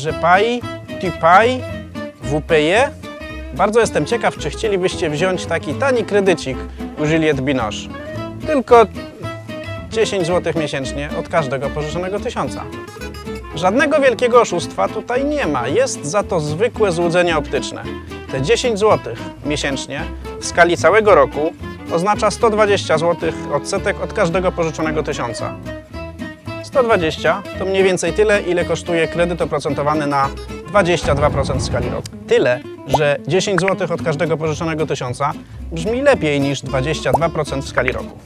że PAI, TIPAI, WPE? Bardzo jestem ciekaw, czy chcielibyście wziąć taki tani kredycik u Juliette Binoche. Tylko 10 zł miesięcznie od każdego pożyczonego tysiąca. Żadnego wielkiego oszustwa tutaj nie ma, jest za to zwykłe złudzenie optyczne. Te 10 zł miesięcznie w skali całego roku oznacza 120 zł odsetek od każdego pożyczonego tysiąca. 120 to mniej więcej tyle, ile kosztuje kredyt oprocentowany na 22% w skali roku. Tyle, że 10 zł od każdego pożyczonego tysiąca brzmi lepiej niż 22% w skali roku.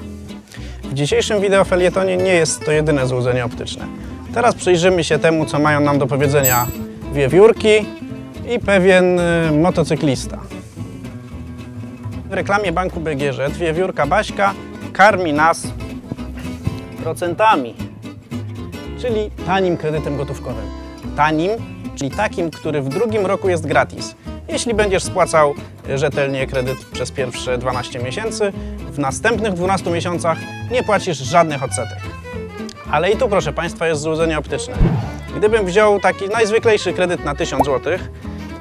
W dzisiejszym wideofelietonie nie jest to jedyne złudzenie optyczne. Teraz przyjrzymy się temu, co mają nam do powiedzenia wiewiórki i pewien y, motocyklista. W reklamie banku BGŻ wiewiórka Baśka karmi nas procentami, czyli tanim kredytem gotówkowym. Tanim, czyli takim, który w drugim roku jest gratis. Jeśli będziesz spłacał rzetelnie kredyt przez pierwsze 12 miesięcy, w następnych 12 miesiącach nie płacisz żadnych odsetek. Ale i tu, proszę Państwa, jest złudzenie optyczne. Gdybym wziął taki najzwyklejszy kredyt na 1000 zł,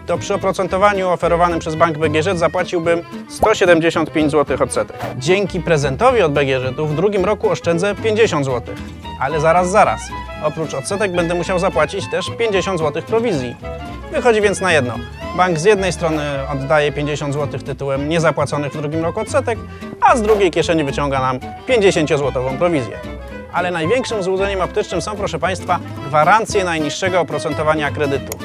to przy oprocentowaniu oferowanym przez bank BGŻ zapłaciłbym 175 zł odsetek. Dzięki prezentowi od BGŻ w drugim roku oszczędzę 50 zł. Ale zaraz, zaraz. Oprócz odsetek będę musiał zapłacić też 50 zł prowizji. Wychodzi więc na jedno. Bank z jednej strony oddaje 50 zł tytułem niezapłaconych w drugim roku odsetek, a z drugiej kieszeni wyciąga nam 50-złotową prowizję. Ale największym złudzeniem optycznym są, proszę Państwa, gwarancje najniższego oprocentowania kredytu.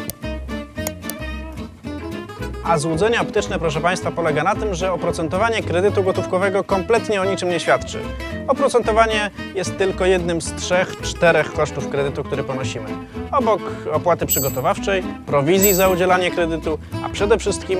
A złudzenie optyczne, proszę Państwa, polega na tym, że oprocentowanie kredytu gotówkowego kompletnie o niczym nie świadczy. Oprocentowanie jest tylko jednym z trzech, czterech kosztów kredytu, który ponosimy. Obok opłaty przygotowawczej, prowizji za udzielanie kredytu, a przede wszystkim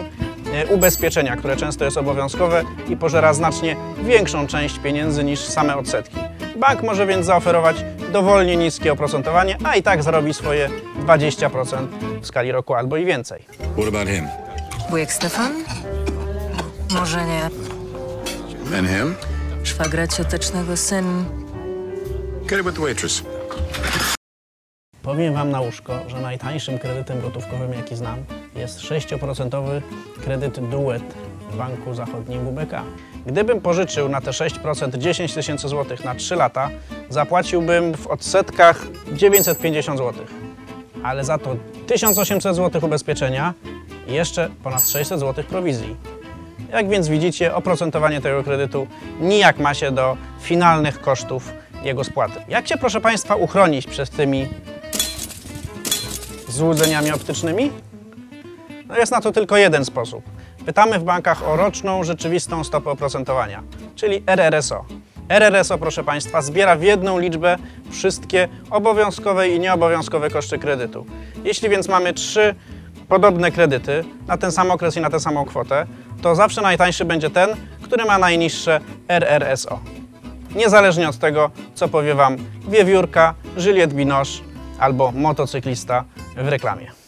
e, ubezpieczenia, które często jest obowiązkowe i pożera znacznie większą część pieniędzy niż same odsetki. Bank może więc zaoferować dowolnie niskie oprocentowanie, a i tak zarobi swoje 20% w skali roku albo i więcej. What about him? Wujek Stefan? Może nie. And him? Szwagra ciotecznego syn. Get it with the waitress. Powiem Wam na łóżko, że najtańszym kredytem gotówkowym, jaki znam, jest 6% kredyt Duet w Banku Zachodnim WBK. Gdybym pożyczył na te 6% 10 tysięcy złotych na 3 lata, zapłaciłbym w odsetkach 950 zł. Ale za to 1800 zł ubezpieczenia i jeszcze ponad 600 zł prowizji. Jak więc widzicie, oprocentowanie tego kredytu nijak ma się do finalnych kosztów jego spłaty. Jak się, proszę Państwa, uchronić przed tymi złudzeniami optycznymi? No jest na to tylko jeden sposób. Pytamy w bankach o roczną rzeczywistą stopę oprocentowania, czyli RRSO. RRSO, proszę Państwa, zbiera w jedną liczbę wszystkie obowiązkowe i nieobowiązkowe koszty kredytu. Jeśli więc mamy trzy podobne kredyty na ten sam okres i na tę samą kwotę, to zawsze najtańszy będzie ten, który ma najniższe RRSO. Niezależnie od tego, co powie Wam wiewiórka, Juliette Binoche albo motocyklista w reklamie.